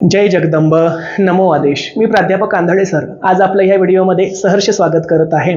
जय जगदंब. नमो आदेश. मी प्राध्यापक आंधळे सर. आज आपलं ह्या व्हिडिओमध्ये सहर्ष स्वागत करत आहे.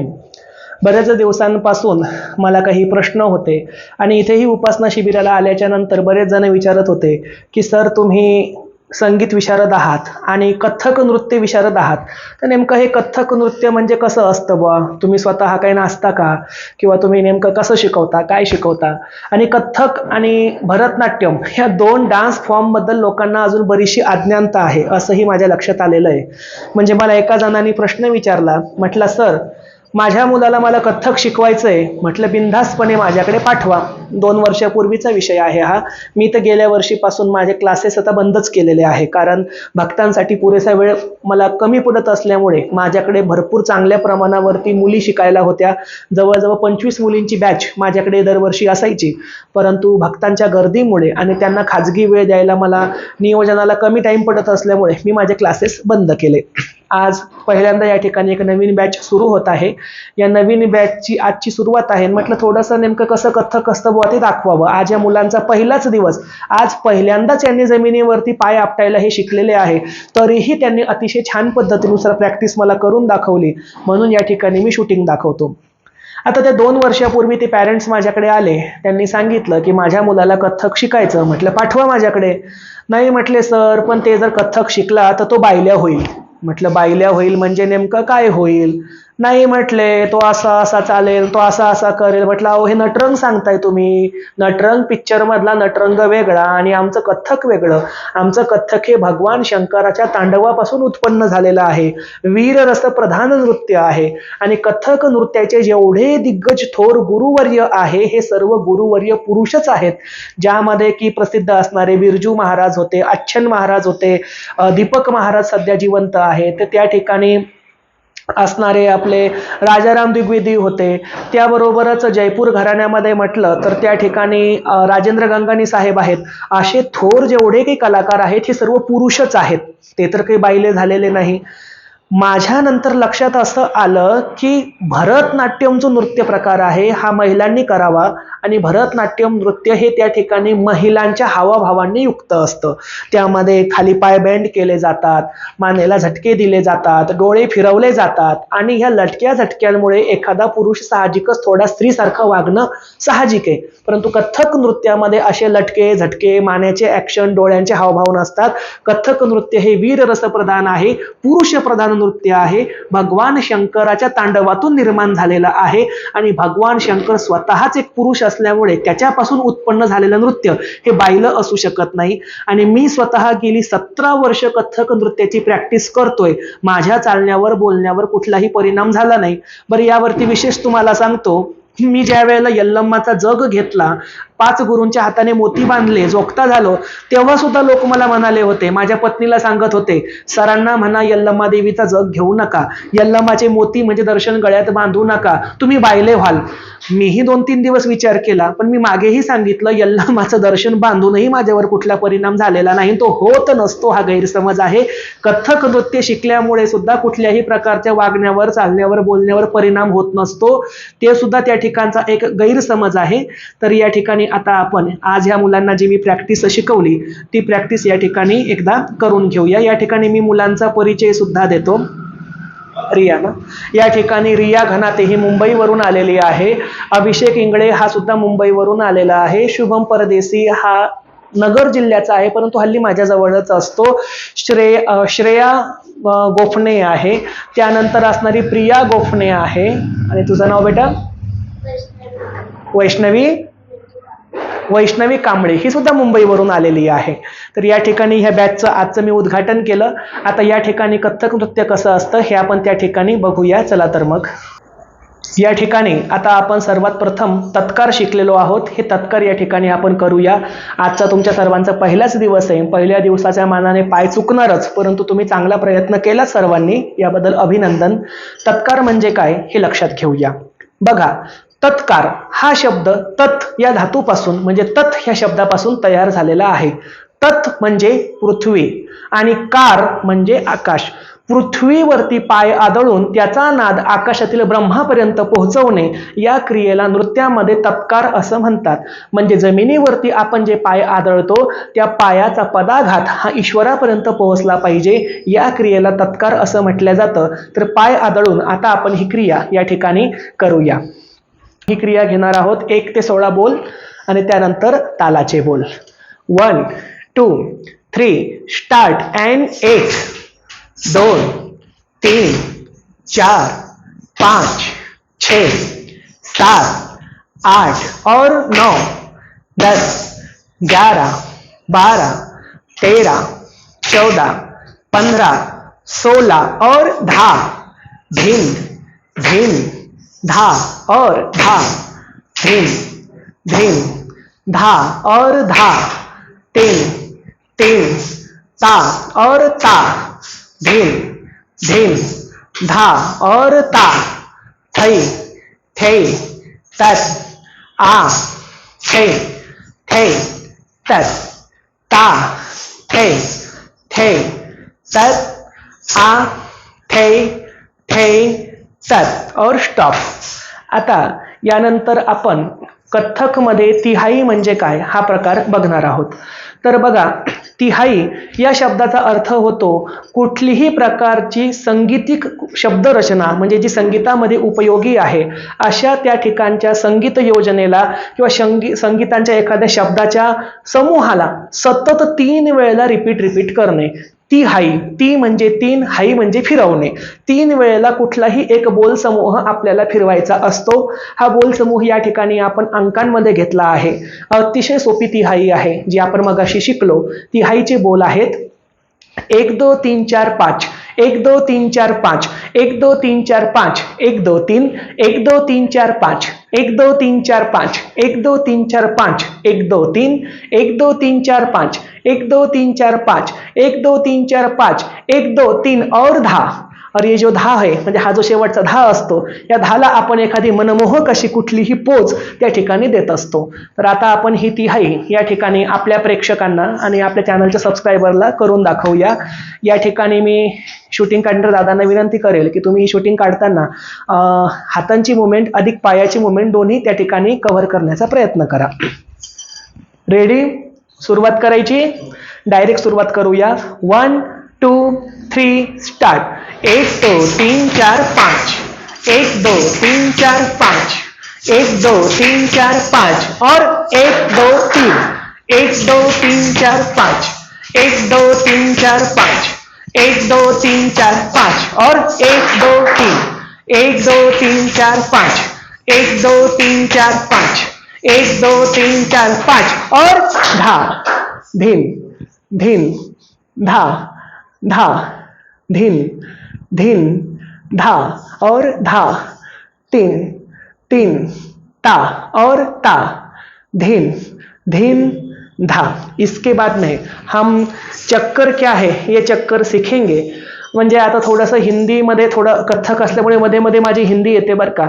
बऱ्याच दिवसांपासून मला काही प्रश्न होते आणि इथेही उपासना शिबिराला आल्याच्यानंतर बरेच जण विचारत होते की सर तुम्ही संगीत विशारद आहात आणि कथ्थक नृत्य विशारद आहात. तर नेमकं हे कथ्थक नृत्य म्हणजे कसं असतं बुवा? तुम्ही स्वतः काही नाचता का? किंवा तुम्ही नेमकं कसं शिकवता? काय शिकवता? आणि कथ्थक आणि भरतनाट्यम ह्या दोन डान्स फॉर्मबद्दल लोकांना अजून बरीचशी अज्ञानता आहे असंही माझ्या लक्षात आलेलं आहे. म्हणजे मला एका जणांनी प्रश्न विचारला म्हटला सर माझ्या मुलाला मला कथ्थक शिकवायचं आहे म्हटलं बिनधास्तपणे माझ्याकडे पाठवा. दोन वर्षापूर्वीचा विषय आहे हा. मी तर गेल्या वर्षीपासून माझे क्लासेस आता बंदच केलेले आहे. कारण भक्तांसाठी पुरेसा वेळ मला कमी पडत असल्यामुळे माझ्याकडे भरपूर चांगल्या प्रमाणावरती मुली शिकायला होत्या. जवळजवळ पंचवीस मुलींची बॅच माझ्याकडे दरवर्षी असायची. परंतु भक्तांच्या गर्दीमुळे आणि त्यांना खाजगी वेळ द्यायला मला नियोजनाला कमी टाईम पडत असल्यामुळे मी माझे क्लासेस बंद केले. आज पहिल्यांदा या ठिकाणी एक नवीन बॅच सुरू होत आहे. या नवीन बॅचची आजची सुरुवात आहे. म्हटलं थोडंसं नेमकं कसं कथ्थक असतं बुवा ते दाखवावं. आज या मुलांचा पहिलाच दिवस. आज पहिल्यांदाच यांनी जमिनीवरती पाय आपटायला हे शिकलेले आहे. तरीही त्यांनी अतिशय छान पद्धतीनुसार प्रॅक्टिस मला करून दाखवली. म्हणून या ठिकाणी मी शूटिंग दाखवतो. आता त्या दोन वर्षापूर्वी ते पॅरेंट्स माझ्याकडे आले. त्यांनी सांगितलं की माझ्या मुलाला कथ्थक शिकायचं. म्हटलं पाठवा माझ्याकडे. नाही म्हटले सर पण ते जर कथ्थक शिकला तर तो बायल्या होईल. म्हटलं बायल्या होईल म्हणजे नेमकं काय होईल? नाही म्हटले तो असा असा चालेल तो असा असा करेल. म्हटलं अहो हे नटरंग सांगताय तुम्ही. नटरंग पिक्चरमधला नटरंग वेगळा आणि आमचं कथ्थक वेगळं. आमचं कथ्थक हे भगवान शंकराच्या तांडवापासून उत्पन्न झालेलं आहे. वीर रस प्रधान नृत्य आहे. आणि कथ्थक नृत्याचे जेवढे दिग्गज थोर गुरुवर्य आहे हे सर्व गुरुवर्य पुरुषच आहेत. ज्यामध्ये की प्रसिद्ध असणारे बिरजू महाराज होते अच्छन महाराज होते दीपक महाराज सध्या जिवंत आहेत. तर त्या ठिकाणी असणारे आपले राजाराम द्विवेदी होते. त्याबरोबरच जयपूर घराण्यामध्ये म्हटलं तर त्या ठिकाणी राजेंद्र गंगानी साहेब आहेत. असे थोर जेवढे काही कलाकार आहेत हे सर्व पुरुषच आहेत. ते तर काही बाईले झालेले नाही. माझ्या नंतर लक्षात असं आलं की भरतनाट्यम जो नृत्य प्रकार आहे. हा महिलांनी करावा. आणि भरतनाट्यम नृत्य हे त्या ठिकाणी महिलांच्या हावाभावांनी युक्त असतं. त्यामध्ये खाली पाय बँड केले जातात मानेला झटके दिले जातात डोळे फिरवले जातात आणि ह्या लटक्या झटक्यांमुळे एखादा पुरुष साहजिकच थोडा स्त्रीसारखं वागणं साहजिक आहे. परंतु कथ्थक नृत्यामध्ये असे लटके झटके मानेचे ऍक्शन डोळ्यांचे हावभाव नसतात. कथ्थक नृत्य हे वीर रसप्रधान आहे पुरुष प्रधान नृत्य आहे. भगवान शंकराच्या तांडवातून निर्माण झालेलं आहे आणि भगवान शंकर स्वतःच एक पुरुष असल्यामुळे त्याच्यापासून उत्पन्न झालेलं नृत्य हे बायलं असू शकत नाही. आणि मी स्वतः गेली सतरा वर्ष कथ्थक नृत्याची प्रॅक्टिस करतोय. माझ्या चालण्यावर बोलण्यावर कुठलाही परिणाम झाला नाही. बरं यावरती विशेष तुम्हाला सांगतो मी ज्या वेळेला यल्लम्माचा जग घेतला पाच गुरूंच्या हाताने मोती बांधले जोखता झालो तेव्हा सुद्धा लोक मला म्हणाले होते माझ्या पत्नीला सांगत होते सरांना म्हणा यल्लम्मा देवीचा जग घेऊ नका. यल्लम्माचे मोती म्हणजे दर्शन गळ्यात बांधू नका. तुम्ही बायले व्हाल. मीही दोन तीन दिवस विचार केला पण मी मागेही सांगितलं यल्लम्माचं दर्शन बांधूनही माझ्यावर कुठला परिणाम झालेला नाही. तो होत नसतो हा गैरसमज आहे. कथ्थक नृत्य शिकल्यामुळे सुद्धा कुठल्याही प्रकारच्या वागण्यावर चालण्यावर बोलण्यावर परिणाम होत नसतो. ते सुद्धा त्या ठिकाणचा एक गैरसमज आहे. तर या ठिकाणी आता आपण आज ह्या मुलांना जी मी प्रॅक्टिस शिकवली ती प्रॅक्टिस या ठिकाणी एकदा करून घेऊया. या ठिकाणी मी मुलांचा परिचय सुद्धा देतो. रिया ना? या ठिकाणी रिया घनाते ही मुंबईवरून आलेली आहे. अभिषेक इंगळे हा सुद्धा मुंबईवरून आलेला आहे. शुभम परदेसी हा नगर जिल्ह्याचा आहे परंतु हल्ली माझ्याजवळच असतो. श्रेय श्रेया गोफणे आहे. त्यानंतर असणारी प्रिया गोफणे आहे. आणि तुझं नाव बेटा? वैष्णवी. वैष्णवी कांबळे ही सुद्धा मुंबईवरून आलेली आहे. तर या ठिकाणी ह्या बॅचचं आजचं मी उद्घाटन केलं. आता या ठिकाणी कथ्थक नृत्य कसं असतं हे आपण त्या ठिकाणी बघूया. चला तर मग. या ठिकाणी आता आपण सर्वात प्रथम तत्कार शिकलेलो आहोत. हे तत्कार या ठिकाणी आपण करूया. आजचा तुमच्या सर्वांचा पहिलाच दिवस आहे. पहिल्या दिवसाच्या मानाने पाय चुकणारच परंतु तुम्ही चांगला प्रयत्न केला सर्वांनी. याबद्दल अभिनंदन. तत्कार म्हणजे काय हे लक्षात घेऊया. बघा तत्कार. हा शब्द तत् या धातूपासून म्हणजे तत् ह्या शब्दापासून तयार झालेला आहे. तत् म्हणजे पृथ्वी आणि कार म्हणजे आकाश. पृथ्वीवरती पाय आदळून त्याचा नाद आकाशातील ब्रह्मापर्यंत पोहोचवणे या क्रियेला नृत्यामध्ये तत्कार असं म्हणतात. म्हणजे जमिनीवरती आपण जे पाय आदळतो त्या पायाचा पदाघात हा ईश्वरापर्यंत पोहोचला पाहिजे या क्रियेला तत्कार असं म्हटलं जातं. तर पाय आदळून आता आपण ही क्रिया या ठिकाणी करूया. ही क्रिया घेणार आहोत. एक ते सोळा बोल आणि त्यानंतर तालाचे बोल. One two three start and एक दोन तीन चार पाँच छ सात आठ और नौ दस ग्यारह बारह तेरह चौदह पंद्रह सोलह और धा. भिन्न भिन्न धा. और धा ध्रीम ध्रीम धा और धा तीन तीन ता और ता ध्रीम ध्रीम धा और ता थई थे तस आ थे थे तस ता थे थे तत आ थे थे तत और स्टॉप आता यानंतर आपण कथ्थकमध्ये तिहाई म्हणजे काय हा प्रकार बघणार आहोत. तर बघा तिहाई या शब्दाचा अर्थ होतो कुठलीही प्रकारची संगीतिक शब्दरचना म्हणजे जी संगीतामध्ये उपयोगी आहे अशा त्या ठिकाणच्या संगीत योजनेला किंवा संगी संगीतांच्या एखाद्या शब्दाच्या समूहाला सतत तीन वेळेला रिपीट रिपीट करणे. ती हाई ती म्हणजे तीन हाई म्हणजे फिरवणे. तीन वेळेला कुठलाही एक बोल समूह आपल्याला फिरवायचा असतो. हा बोल समूह या ठिकाणी आपण अंकांमध्ये घेतला आहे. अतिशय सोपी ती हाई आहे जी आपण मगाशी शिकलो. ती हाईचे बोल आहेत एक दो तीन चार पाच. एक दो तीन चार पाच. एक दो तीन चार पाच. एक दो तीन. एक दो तीन चार पाच. एक दो तीन चार पाँच. एक दो तीन चार पाँच. एक दो तीन. एक दो तीन चार पाँच. एक दो तीन चार पाँच. एक दो तीन चार पाँच. एक दो तीन और दहा. और ये जो दहा आहे म्हणजे हा जो शेवटचा दहा असतो या दहाला आपण एखादी मनमोहक अशी कुठलीही पोच त्या ठिकाणी देत असतो. तर आता आपण ही तिहाई या ठिकाणी आपल्या प्रेक्षकांना आणि आपल्या चॅनलच्या सबस्क्रायबरला करून दाखवूया. या ठिकाणी मी शूटिंग काढणार दादांना विनंती करेल की तुम्ही शूटिंग काढताना हातांची मुवमेंट अधिक पायाची मुवमेंट दोन्ही त्या ठिकाणी कव्हर करण्याचा प्रयत्न करा. रेडी सुरुवात करायची? डायरेक्ट सुरुवात करूया. वन टू थ्री स्टार्ट एक दो तीन चार पाँच एक दो तीन चार पाँच एक दो तीन चार पाँच और एक दो तीन एक दो तीन चार पाँच एक दो तीन चार पाँच एक दो तीन चार पाँच और एक दो तीन एक दो तीन चार पाँच एक दो तीन चार पाँच एक दो तीन चार पाँच और धा धिन धिन धा धा धिन धिन धा और धा तीन तीन ता और ता धिन धिन धा। इसके बाद में हम चक्कर क्या है ये चक्कर सीखेंगे। म्हणजे आता थोडंसं हिंदीमध्ये थोडं कथ्थक असल्यामुळे मध्ये मध्ये माझी हिंदी येते बरं का.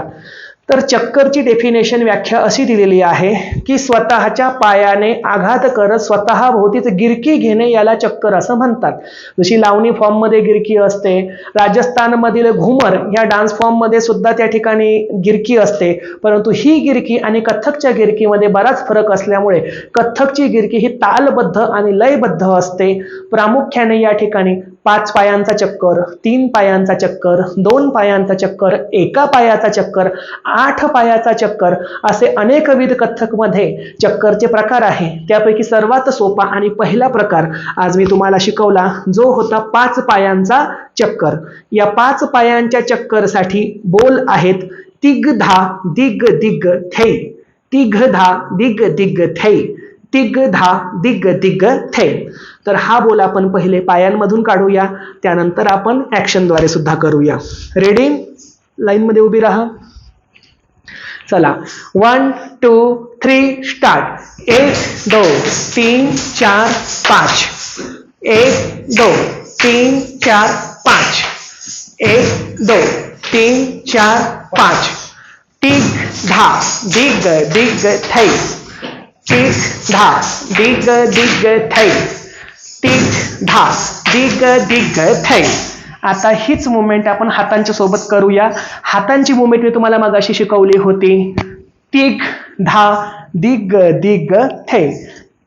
तर चक्करची डेफिनेशन व्याख्या अशी दिलेली आहे की स्वतःच्या पायाने आघात करत स्वतःभोवतीच गिरकी घेणे याला चक्कर असं म्हणतात. जशी लावणी फॉर्ममध्ये गिरकी असते राजस्थानमधील घुमर या डान्स फॉर्ममध्ये सुद्धा त्या ठिकाणी गिरकी असते. परंतु ही गिरकी आणि कथ्थकच्या गिरकीमध्ये बराच फरक असल्यामुळे कथ्थकची गिरकी ही तालबद्ध आणि लयबद्ध असते. प्रामुख्याने या ठिकाणी पाच पायांचा चक्कर तीन पायांचा चक्कर दोन पायांचा चक्कर एका पायाचा चक्कर आठ पायाचा चक्कर असे अनेकविध कथ्थकमध्ये चक्करचे प्रकार आहे. त्यापैकी सर्वात सोपा आणि पहिला प्रकार आज मी तुम्हाला शिकवला जो होता पाच पायांचा चक्कर. या पाच पायांच्या चक्करसाठी बोल आहेत तिग धा दिग दिग थे. तिघ धा दिग दिग थे. तिग धा दिग दिग थे. तर हा बोल आपण पहिले पायांमधून काढूया त्यानंतर आपण ऍक्शनद्वारे सुद्धा करूया. रेडी लाईनमध्ये उभी राहा. चला. वन टू थ्री स्टार्ट एक दो तीन चार पाच. एक दो तीन चार पाच. एक दो तीन चार पाच. टिक धा दिग दिग थै. टिक धा दिग दिग थै. टिक धा दिग दिग थै. आता हीच मुवमेंट आपण हातांच्या सोबत करूया. हातांची मुवमेंट मी तुम्हाला मगाशी शिकवली होती. तिग धा दिग दिग थे.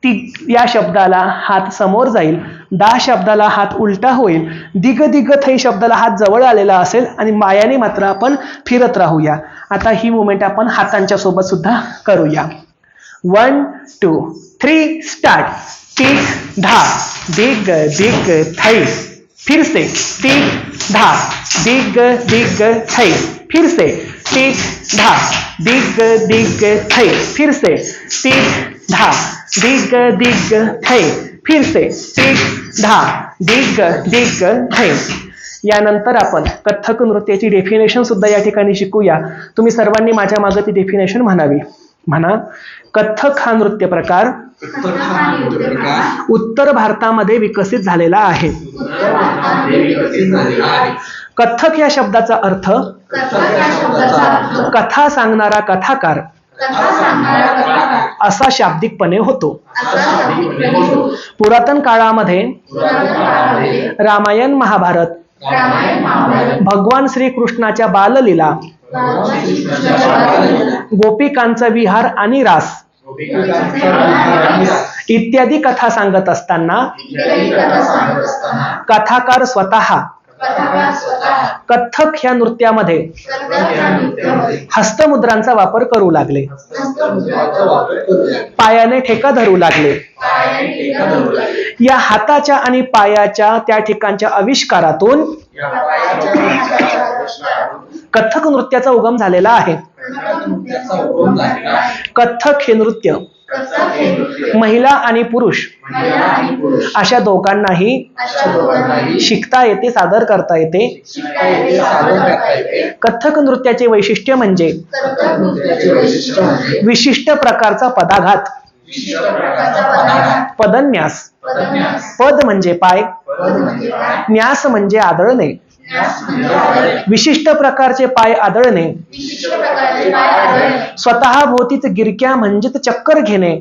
तिग या शब्दाला हात समोर जाईल. दा शब्दाला हात उलटा होईल. दिग दिग थै शब्दाला हात जवळ आलेला असेल आणि मायाने मात्र आपण फिरत राहूया. आता ही मुवमेंट आपण हातांच्या सोबत सुद्धा करूया. वन टू थ्री स्टार्ट तिग धा. दिग दिग थै. फिर से तिग धा दिग दिग थै फिर से तिग धा दिग दिग थै फिर से तिग धा दिग दिग थै फिर से तिग धा दिग दिग थै. यानंतर आपण कथ्थक नृत्याची डेफिनेशन सुद्धा या ठिकाणी शिकूया. तुम्ही सर्वांनी माझ्या मागे ती डेफिनेशन म्हणावी. म्हणा कथ्थक हा नृत्य प्रकार उत्तर भारतामध्ये विकसित झालेला आहे. कथ्थक या शब्दाचा अर्थ कथा सांगणारा कथाकार. असा शाब्दिकपणे होतो. पुरातन काळामध्ये रामायण महाभारत भगवान श्रीकृष्णाच्या बाललीला गोपिकांचा विहार आणि रास इत्यादी कथा सांगत असताना कथाकार स्वतः कथ्थक ह्या नृत्यामध्ये हस्तमुद्रांचा वापर करू लागले. पायाने ठेका धरू लागले. या हाताच्या आणि पायाच्या त्या ठिकाणच्या आविष्कारातून आविष्कारातून कथ्थक नृत्याचा उगम झालेला आहे. कथ्थक हे नृत्य. महिला आणि पुरुष. अशा दोघांनाही शिकता येते सादर करता येते. कथ्थक नृत्याचे वैशिष्ट्य म्हणजे विशिष्ट प्रकारचा पदाघात. पदन्यास. पद म्हणजे पाय. न्यास म्हणजे आदळणे. विशिष्ट प्रकारचे पाय आदळणे. स्वतः भोवतीच गिरक्या म्हणजेच चक्कर घेणे.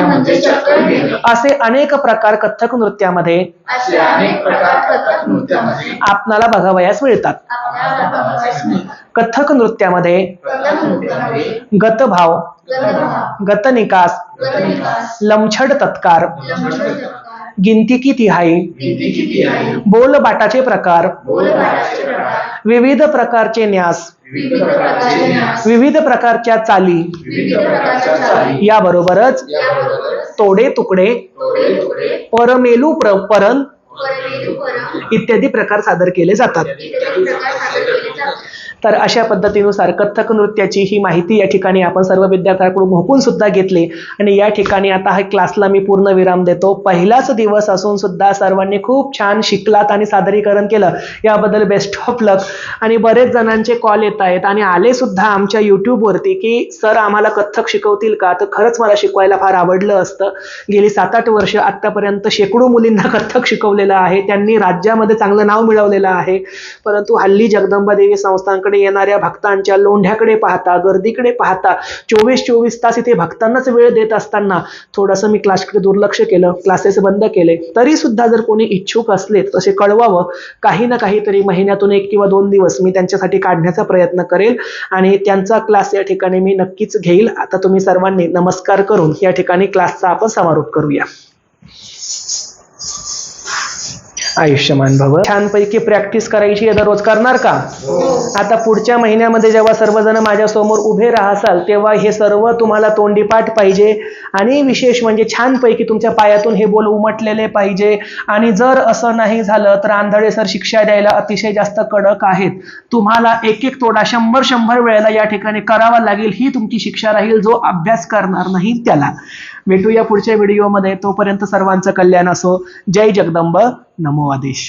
म्हणजे चक्कर घेणे असे अनेक प्रकार कथ्थक नृत्यामध्ये. कथक नृत्यामध्ये आपणाला बघावयास मिळतात. कथ्थक नृत्यामध्ये कथक नृत्यामध्ये गतभाव गतनिकास लमछड तत्कार गिनती किती आहे? बोलबाटाचे प्रकार. बोलबाटाचे प्रकार. विविध प्रकारचे न्यास. विविध प्रकारच्या चाली. याबरोबरच तोडे तुकडे परमेलू प्र परण परमेलू परम इत्यादी प्रकार सादर केले जातात. तर अशा पद्धतीनुसार कथ्थक नृत्याची ही माहिती या ठिकाणी आपण सर्व विद्यार्थ्यांकडून मोकून सुद्धा घेतली. आणि या ठिकाणी आता हा क्लासला मी पूर्ण विराम देतो. पहिलाच दिवस असून सुद्धा सर्वांनी खूप छान शिकलात आणि सादरीकरण केलं. याबद्दल बेस्ट ऑफ लक आणि बरेच जणांचे कॉल येत आहेत आणि आले सुद्धा आमच्या युट्यूबवरती की सर आम्हाला कथ्थक शिकवतील का? तर खरंच मला शिकवायला फार आवडलं असतं. गेली सात आठ वर्ष आत्तापर्यंत शेकडो मुलींना कथ्थक शिकवलेलं आहे. त्यांनी राज्यामध्ये चांगलं नाव मिळवलेलं आहे. परंतु हल्ली जगदंबा देवी संस्थांकडे येणाऱ्या भक्तांच्या लोंढ्याकडे पाहता गर्दीकडे पाहता चोवीस चोवीस तास इथे भक्तांनाच वेळ देत असताना थोडंसं मी क्लासकडे दुर्लक्ष केलं क्लासेस बंद केले. तरी सुद्धा जर कोणी इच्छुक असले तसे कळवावं. काही ना काहीतरी महिन्यातून एक किंवा दोन दिवस मी त्यांच्यासाठी काढण्याचा प्रयत्न करेल आणि त्यांचा क्लास या ठिकाणी मी नक्कीच घेईल. आता तुम्ही सर्वांनी नमस्कार करून या ठिकाणी क्लासचा आपण समारोप करूया. आयुष्यमान भव. छानपैकी प्रॅक्टिस करायची आहे दररोज करणार का? आता पुढच्या महिन्यामध्ये जेव्हा सर्वजण माझ्यासमोर उभे राहाल तेव्हा हे सर्व तुम्हाला तोंडीपाठ पाहिजे. आणि विशेष म्हणजे छानपैकी तुमच्या पायातून हे बोल उमटलेले पाहिजे. आणि जर असं नाही झालं तर आंधळे सर शिक्षा द्यायला अतिशय जास्त कडक आहेत. तुम्हाला एक एक तोडा शंभर शंभर वेळेला या ठिकाणी करावा लागेल. ही तुमची शिक्षा राहील जो अभ्यास करणार नाही त्याला. भेटूया पुढच्या व्हिडिओमध्ये तोपर्यंत सर्वांचं कल्याण असो. जय जगदंब. नमो आदेश.